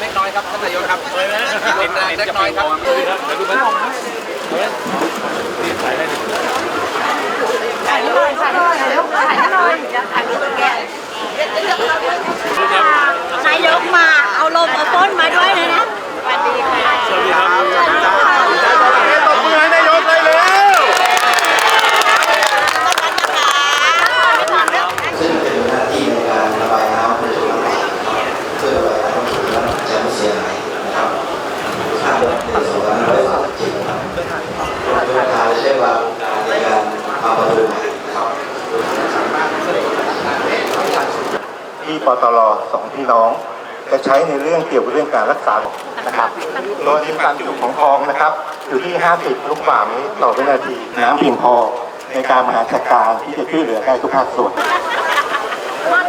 ไม่น้อยครับท่านนายกครับเป็นเล็กน้อยครับนายกมาเอาลมเอาต้นมาดวยเลยนะสวัสดีค่ะสวัสดีครับ ตบมือให้นายกเลยเร็ว ซึ่งเป็นหน้าที่ในการระบายน้ำในช่วงหลังๆเพื่อระบายน้ำสู่และจะไม่เสียหายนะครับทางปีสองพันห้าร้อยสามสิบเจ็ดนะครับโดยประธานได้วางการในการมาประมูลนะครับ ที่ปตลสองพี่น้อง จะใช้ในเรื่องเกี่ยวกับเรื่องการรักษานะครับโดยมีการจุของคลองนะครับ อยู่ที่ 50 ลูกบาศก์เมตรต่อวินาที น้ำเพียงพอในการบริหารจัดการที่จะช่วยเหลือได้ทุกภาคส่วนมอน